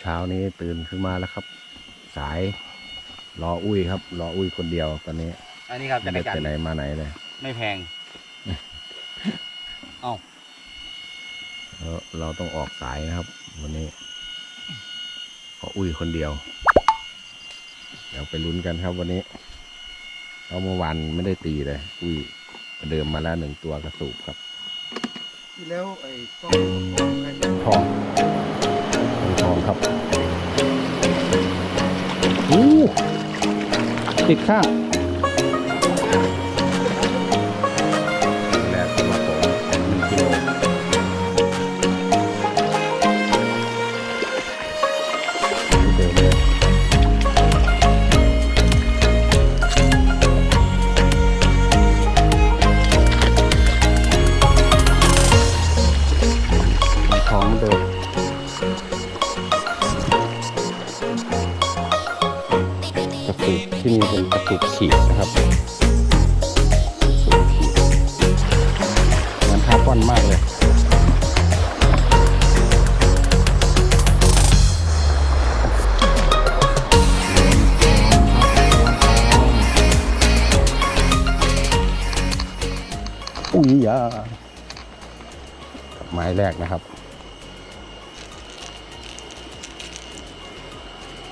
เช้านี้ตื่นขึ้นมาแล้วครับ สายรออุ้ยครับ รออุ้ยคนเดียวตอนนี้อันนี้ครับไม่จักได้รจันไปทร์ไหนมาไหนเลย ไม่แพงเราเราต้องออกสายนะครับ วันนี้ขออุ้ยคนเดียว เดี๋ยวไปลุ้นกันครับวันนี้เราเมื่อวานไม่ได้ตีเลย อุ้ยประเดิมมาแล้วหนึ่งตัวกระสูบครับที่แล้วไอ้กล้องใครเป็นทองเป็นทอง ครับอู้ติดข้าง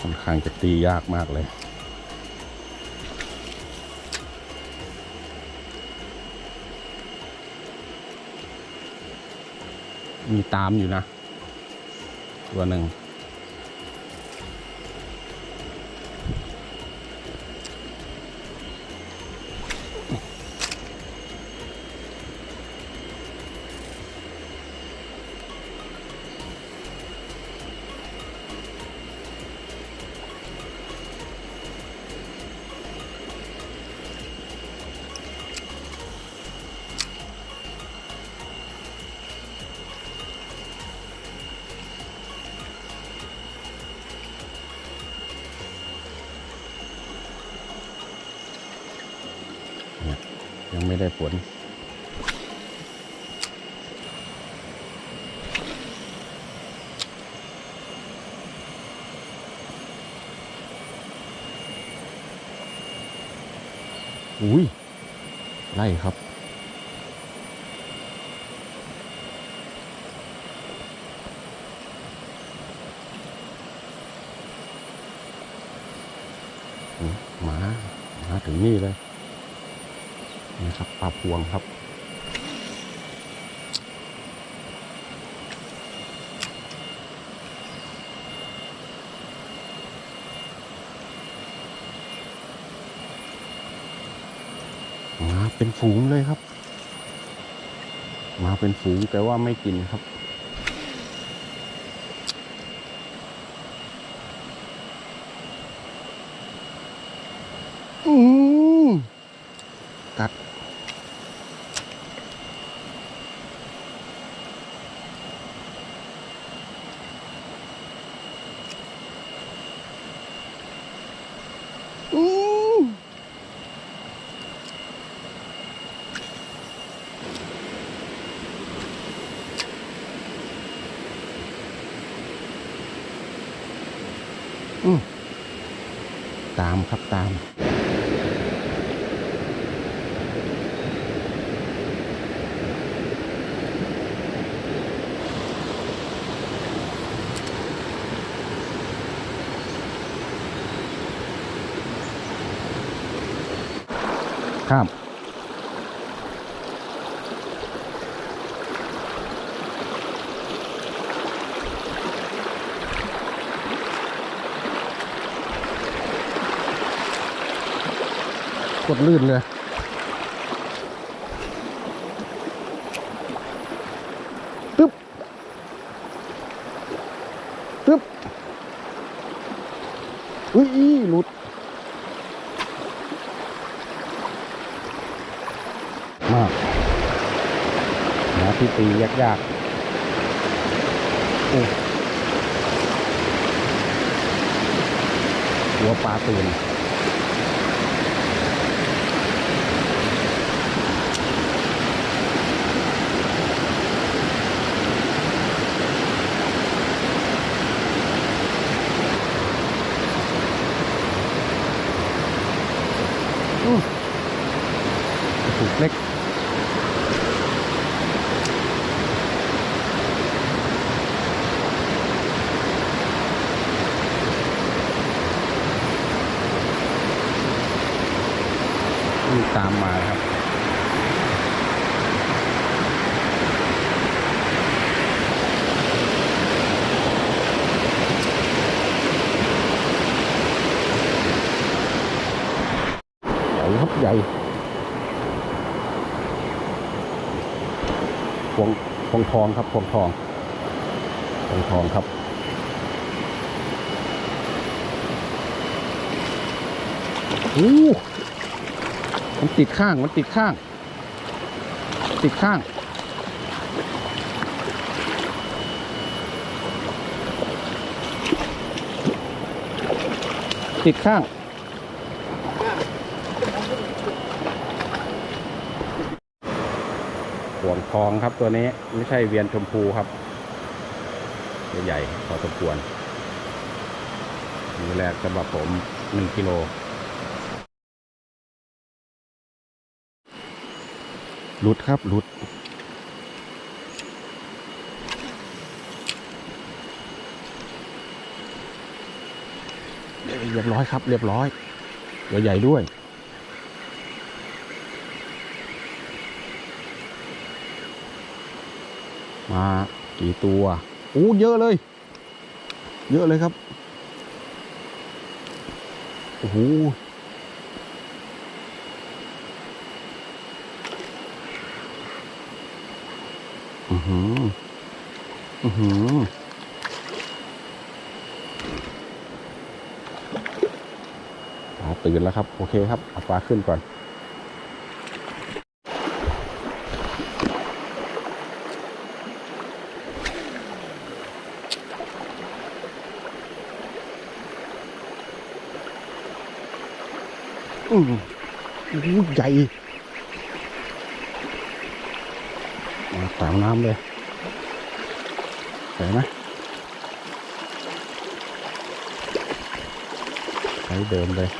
ค่อนข้างจะตียากมากเลย มีตามอยู่นะ ตัวหนึ่ง ยังไม่ได้ผล อุ้ยไล่ครับ อืมหมามาถึงนี่เลย นี่ครับปลาพวงครับ มา เป็นฝูงเลยครับ มาเป็นฝูงแต่ว่าไม่กินครับ ตามครับตาม กดลื่นเลยตึ๊บตึ๊บอุ้ยหลุด มากนะที่ตียากๆโอ้หัวปลาตื่น ตามมาครับ ใหญ่ครับใหญ่พวงพวงทองครับพวงทองพวงทองครับอู้ มันติดข้าง มันติดข้าง ติดข้าง ติดข้างห่วงทองครับตัวนี้ไม่ใช่เวียนชมพูครับ ใหญ่พอสมควรมือแรกสำหรับผมหนึ่งกิโล หลุดครับหลุดเรียบร้อยครับ เรียบร้อยตัวใหญ่ด้วย มากี่ตัวโอ้เยอะเลย เยอะเลยครับโอ้โห อือหือ อือหือปลาตื่นแล้วครับ โอเคครับเอาปลาขึ้นก่อน อือใหญ่ตามน้ำเลย ใหญ่ไหมใช้เดิมเลย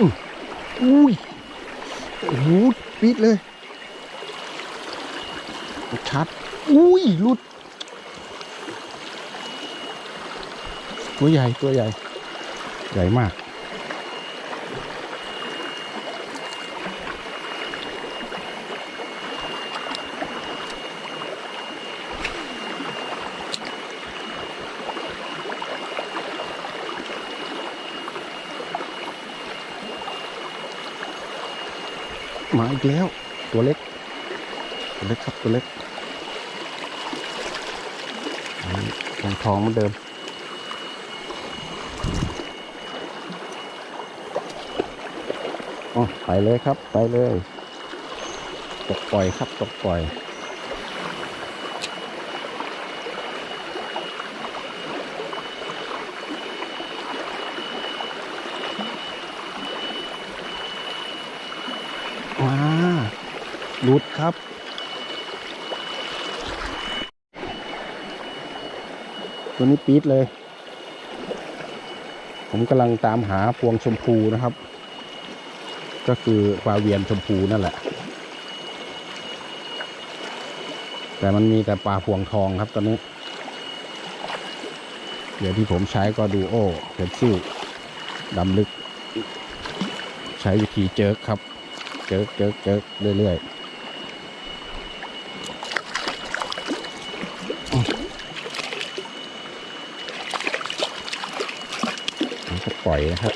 อุ้ยโอ้โหปิดเลยชัด อุ้ยลุด ตัวใหญ่ตัวใหญ่ ใหญ่มาก มา อีกแล้ว ตัวเล็ก ตัวเล็กครับตัวเล็กทองทองเหมือนเดิม อ๋อไปเลยครับ ไปเลย ตกปล่อยครับ ตกปล่อย หลุดครับ ตัวนี้ปี๊ดเลย ผมกำลังตามหาพวงชมพูนะครับ ก็คือปลาเวียนชมพูนั่นแหละ แต่มันมีแต่ปลาพวงทองครับตอนนี้ เดี๋ยวที่ผมใช้ก็ดูโอเพนซิลดำลึก ใช้วิธีเจิร์กครับ เจิกเจิกเจิกเรื่อยๆมันก็ปล่ อยนะครับ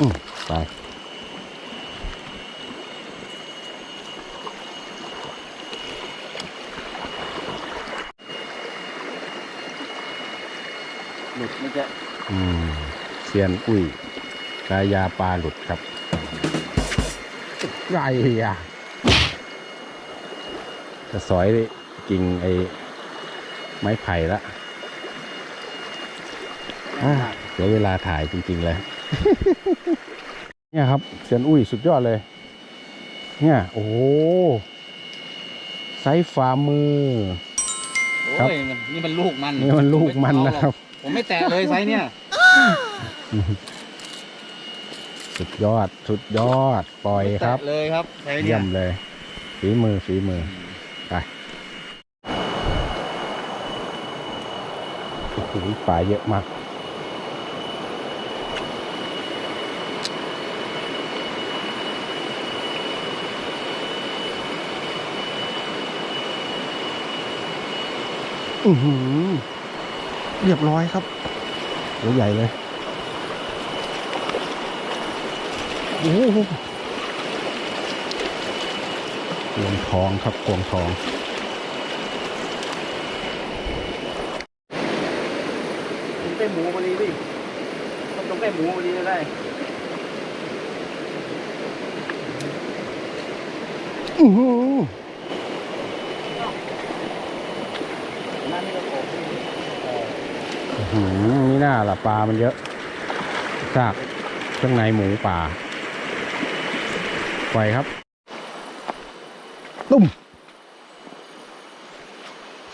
อืมไปหลุดไม่ใช่อืมเซียนอุ้ยกายาปลาหลุดครับใหญ่อะจะสอยกิ่งไอ้ไม้ไผ่ละ อะเสียเวลาถ่ายจริง ๆ เลย เนี่ยครับเซียนอุ้ยสุดยอดเลย เนี่ย โอ้โหไซส์ฝ่ามือ ครับ โอ้ยมันนี่มันลูกมันนี่มันลูกมันนะครับ ผมไม่แตะเลยไซส์เนี่ย สุดยอด สุดยอด ปล่อยครับ แตะเลยครับไซส์เนี่เยี่ยยมเลย ฝีมือ ฝีมือ ไปโอ้โหปลาเยอะมาก อือหือ เรียบร้อยครับตัวใหญ่เลย โอ้โหพวงทองครับพวงทองกินแป้หมูพอดีดิต้องตรงแป้หมูพอดีจะได้อือหือ นั่นนี่ก็โผล่ อื้อหือนี่น่า ละปลามันเยอะซากเครื่องในหมูป่าปล่อยครับ ตุ้ม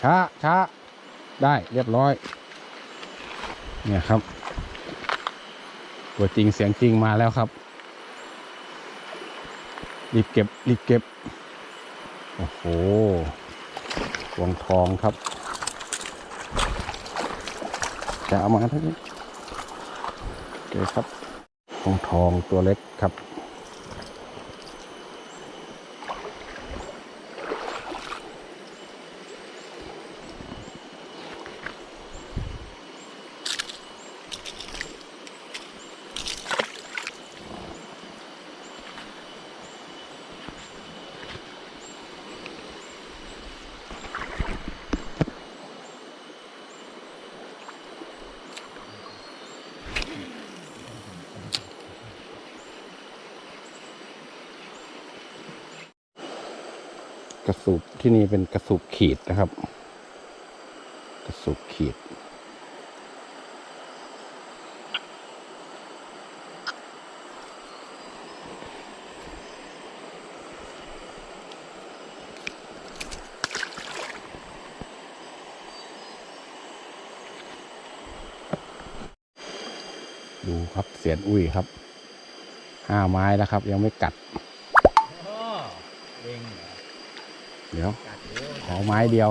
ช้าช้าได้เรียบร้อย เนี่ยครับ ตัวจริงเสียงจริงมาแล้วครับ รีบเก็บ รีบเก็บ โอ้โหวงทองครับ จะเอามาทั้งนี้โอเคครับทองทองตัวเล็กครับ ระสูบที่นี่เป็นกระสูบขีดนะครับ กระสูบขีด ดูครับเสียนอุ้ยครับ ห้าไม้แล้วครับ ยังไม่กัด เอง เดี๋ยวกัดเดี๋ยวขอไม้เดียว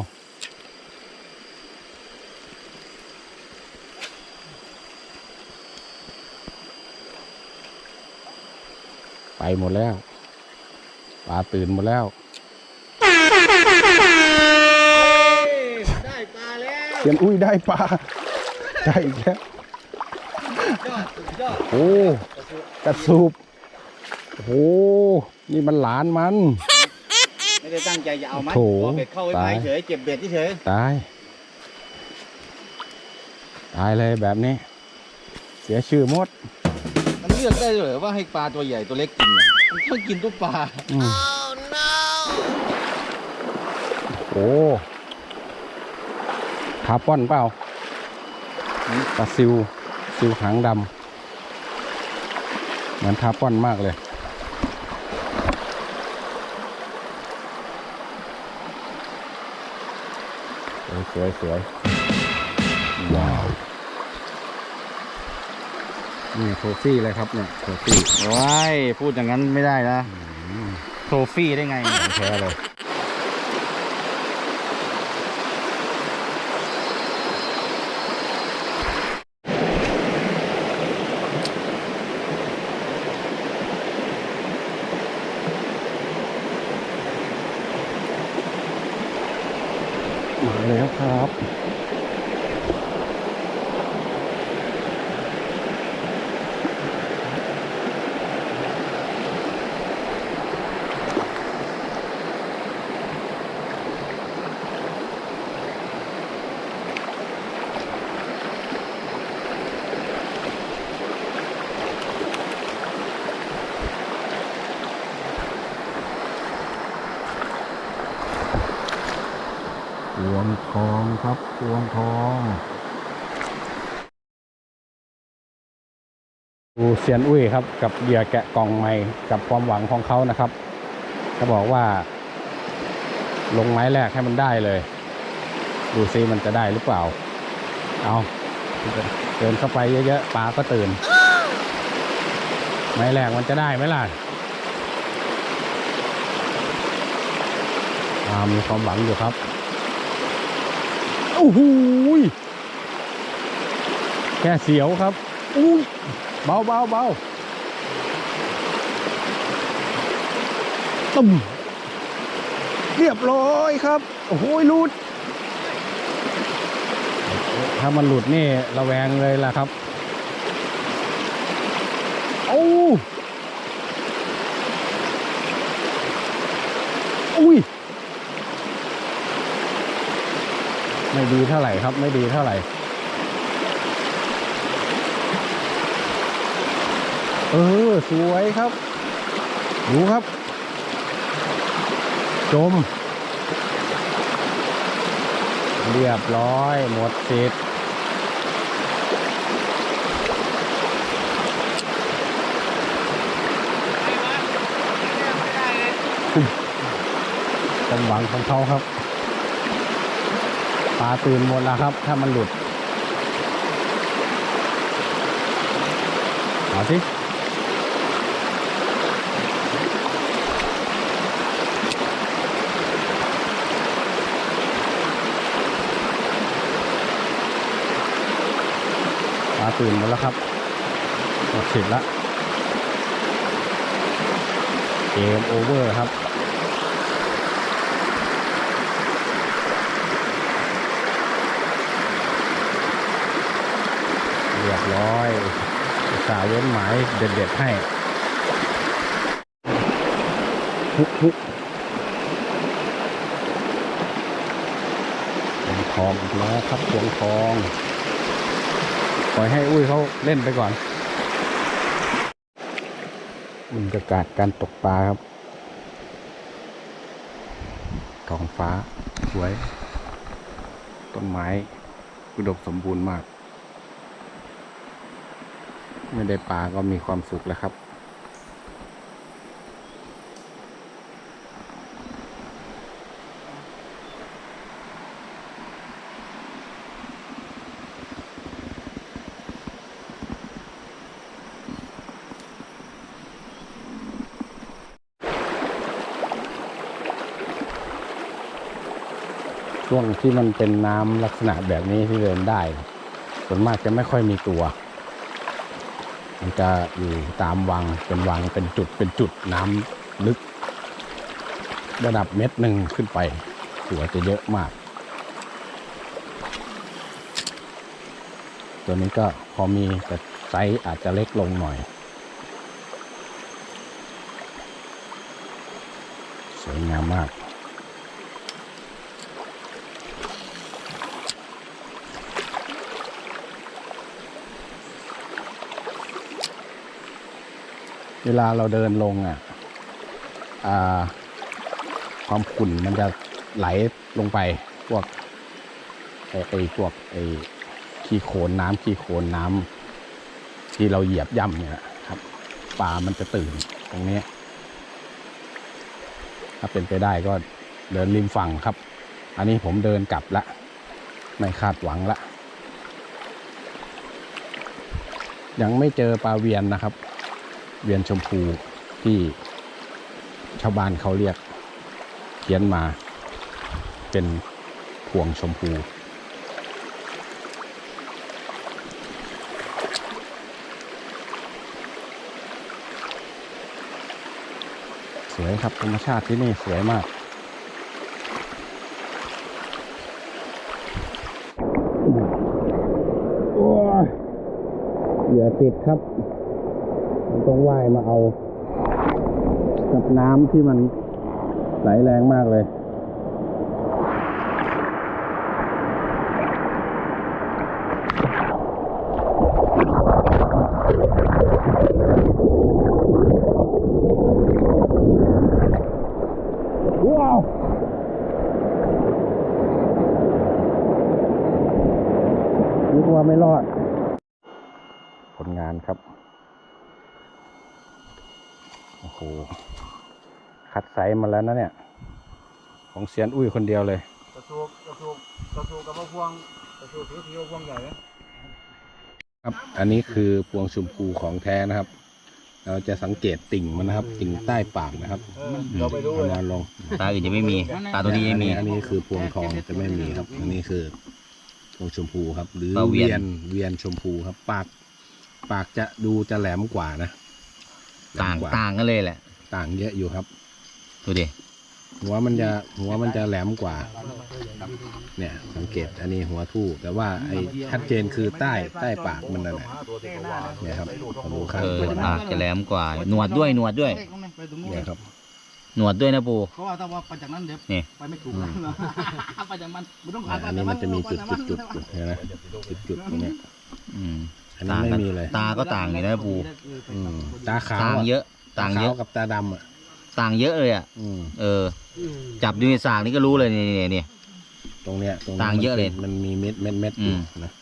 ไปหมดแล้วปลาตื่นหมดแล้ว ได้ปลาแล้วเสียนอุ้ยได้ปลาได้อีกแล้วยอดสุดยอดโอ้กระสูบโอ้โหนี่มันหลานมัน ไม่ได้ตั้งใจจะเอามันโถพอเบ็ดเข้าไปตาย เฉยเก็บเบ็ดเฉยตาย ตายเลยแบบนี้ เสียชื่อหมดมันเลือกได้เลยเหรอว่าให้ปลาตัวใหญ่ตัวเล็กกินเนี่ยมันต้องกินทุกปลาอืมโอ้คาร์ปอนเปล่าปลาซิว ซิวหางดำเหมือนคาร์ปอนมากเลย สวยสวยสวยว้าวนี่โทฟี่เลยครับเนี่ยโทฟี่ว้ายพูดอย่างนั้นไม่ได้นะโทฟี่ได้ไงของแท้เลย แล้วครับ ม ครับพวงทองดู เซียนอุ้ยครับ กับเหยื่อแกะกล่องไม้กับความหวังของเขานะครับเขาบอกว่า ลงไม้แรกให้มันได้เลย ดูซิมันจะได้หรือเปล่า เอาเดินเข้าไปเยอะๆปลาก็ตื่น ไม้แรกมันจะได้ไหมล่ะมีความหวังอยู่ครับโอ้โหแค่เสียวครับอุ้ย เบาเบาเบาตึมเรียบร้อยครับ โอ้โหหลุด ถ้ามันหลุดนี่ระแวงเลยล่ะครับ โอ้อุ้ย ไม่ดีเท่าไหร่ครับ ไม่ดีเท่าไหร่ เออ สวยครับ ดูครับ จม เรียบร้อย หมดสิทธิ์ความหวังของเขาครับปลาตื่นหมดแล้วครับ ถ้ามันหลุด เอาสิ ปลาตื่นหมดแล้วครับหมดสิทธิ์ละเกมโอเวอร์ครับเรียบร้อยสาเว้นหมายเด็ดๆให้ฮึฮึพวงทองอีกแล้วครับพวงทอง ล่อยให้อุ้ยเขาเล่นไปก่อนบรรยากาศการตกปลาครับท้องฟ้าสวย ต้นไม้อุดมสมบูรณ์มาก ไม่ได้ปลาก็มีความสุขแล้วครับ งที่มันเป็นน้ำลักษณะแบบนี้ที่เดินได้ ส่วนมากจะไม่ค่อยมีตัว มันจะอยู่ตามวังเป็นวังเป็นจุดเป็นจุดน้ำลึก ระดับเม็ดหนึ่งขึ้นไป ตัวจะเยอะมาก ตัวนี้ก็พอมีแต่ไซส์อาจจะเล็กลงหน่อย สวยงามมาก เวลาเราเดินลงอะอ่าความขุ่นมันจะไหลลงไปพวกไอ้พวกไอ้ขี้โคลนน้ำขี้โคลนน้ำที่เราเหยียบย่ำเนี่ยครับปลามันจะตื่นตรงนี้ ถ้าเป็นไปได้ก็เดินริมฝั่งครับ อันนี้ผมเดินกลับละ ไม่คาดหวังละ ยังไม่เจอปลาเวียนนะครับ เวียนชมพูที่ชาวบ้านเขาเรียกเขียนมาเป็นพวงชมพู สวยครับธรรมชาติที่นี่สวยมากอยเหยื่อติดครับ ต้องว่ายมาเอากับน้ำที่มันไหลแรงมากเลย ว้าว นึกว่าไม่รอด ผลงานครับ โอ้โห คัดไซส์มาแล้วนะเนี่ย ของเซียนอุ้ยคนเดียวเลยกระทูกกระทูกกระทูกกับมะพวงกระทูกสีสีมะพวงใหญ่นะครับอันนี้คือพวงชมพูของแท้นะครับ เราจะสังเกตติ่งมันนะครับ ติ่งใต้ปากนะครับเออเราไปดูเอาเลยมาลงตาอื่นจะไม่มี ตาตัวนี้อัไม่มี อันนี้คือพวงทองจะไม่มีครับ อันนี้คือพวงชมพูครับ หรือปลาเวีเวียนยนเวียนชมพูครับ ปากปากจะดูจะแหลมกว่านะ ต่างแหลมกว่ต่างกันเลยแหละ ต่างเยอะอยู่ครับ ดูดิ หัวมันจะหัวมันจะแหลมกว่า เนี่ยสังเกตอันนี้หัวทู่แต่ว่าไอ้ชัดเจนคือใต้ใต้ปากมันนั่นแหละเนี่ยครับขอดูข้างเออตัวนะปากจะแหลมกว่า หนวดด้วยหนวดด้วย ไปตรงนู้นเนี่ยครับ หนวดด้วยนะปูเพราะว่าถ้าว่าไปจากนั้นเดี๋ยวนี่ ไปไม่ถูกไปจากมันไม่ต้องอะอันนี้มันจะมีจุดจุดจุดจุดเห็นไหมจุดจุดตรงเนี้ยอืม อันนี้ไม่กันมีเลย ตาก็ต่างอยู่นะปู อืมตาขาวต่างเยอะ ต่างเยอะขวกับตาดำอะ ต่างเยอะเลยอะอืมเออ จับดูในสากนี่ก็รู้เลยนี่นี่นี่ ตรงเนี้ยตรงนี้ต่างเยอะเลยมันมีเม็ดเม็ดเม็ดอยู่อืม นะ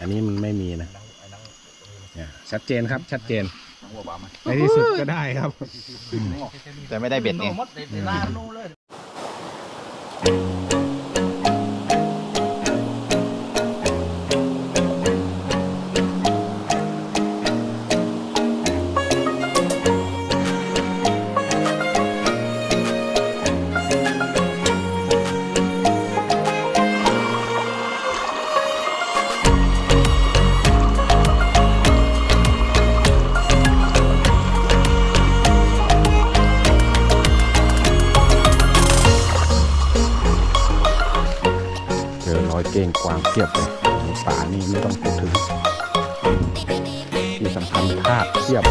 อันนี้มันไม่มีนะเนี่ยชัดเจนครับ ชัดเจนในที่สุดก็ได้ครับ แต่ไม่ได้เบ็ดไง อรอยเก้งกวางเทียบเลยป่านี่ไม่ต้องพูดถึงที่สำคัญทากเทียบ